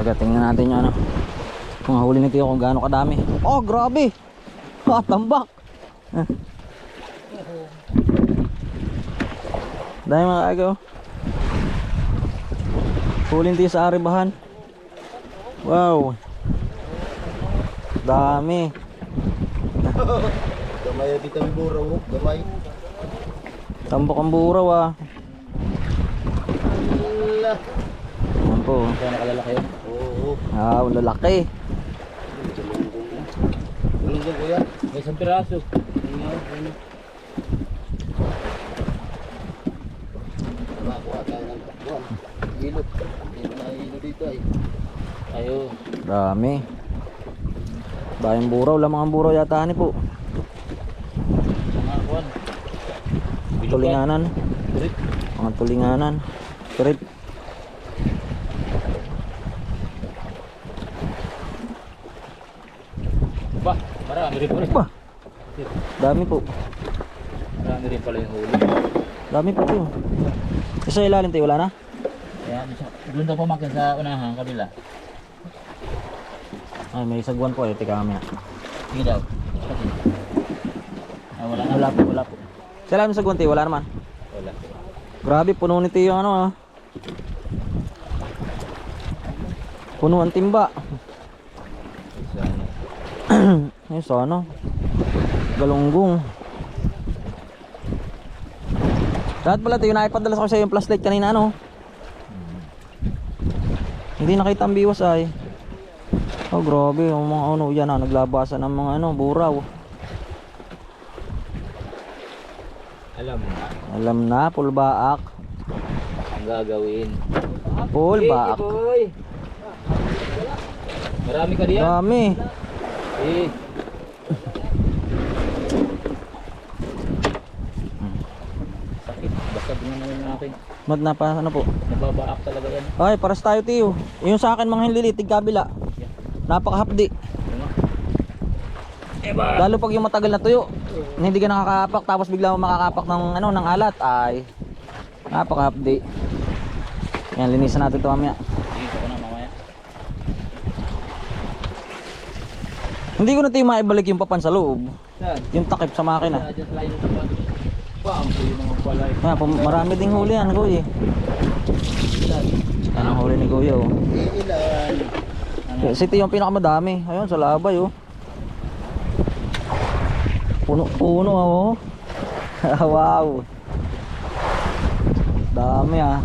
Aga, tingnan natin yung ano. Kung huli ni Tio kung gaano kadami. Oh, grabe! Ah, tambak! Ah. Dahil mga aga oh. Huli ni sa aribahan. Wow! Dami! Gamay dito ang buraw, oh. gamay. Tambak ang buraw ah. Allah. Ayan po. Kaya nakalalaki yun? Ah, ang lalaki. Kuya. May isang piraso. Ilot. Hindi na ilot dito ay. Ayo. Dami. Bayang buraw, lamang ang buraw yata ni po. Tulinganan. Mga tulinganan. Trip. Ba, marami rin pala. Ba? Dami po. Marami rin pala yung huli. Dami po po. Isa ilalim tayo, wala na? Kaya doon daw pumakin sa unahan, kabila. Ay, may sagwan po eh. Teka kami. Sige daw. Ah, wala na. Wala po, wala po. Sa ilalim sagwan tayo, wala naman. Wala. Grabe, puno nito yung ano ah. Puno ang timba. Ayun sa ano. Galunggong. Dapat pala ito yung naipadala sa yung flashlight kanina ano. Hindi nakita ang biwas ay. Oh grabe, yung mga ano yan ah, naglabasan ng mga ano, buraw. Alam na Alam na, pulbaak. ang gagawin. Pulbaak. boy. Marami ka diyan. Dami. Eh. Sakit. Basta yung akin. Mat na pa, ano po? Nababaak talaga yan. Ay, paras tayo tiyo. Yung sa akin mga hinlilitig kabila. Napakahapdi. Lalo pag yung matagal na tuyo, na hindi ka nakakapak tapos bigla mo makakapak ng ano ng alat ay napakahapdi. Yan linisan natin 'to mamaya. Hindi ko na tayo maibalik yung papan sa loob. Saan? Yung takip sa makina. Ah, marami ding huli yan, Kuya. Anong huli ni Kuya, oh. City yung pinakamadami. Ayun, sa labay, oh. Puno-puno, oh. wow. Dami, ah.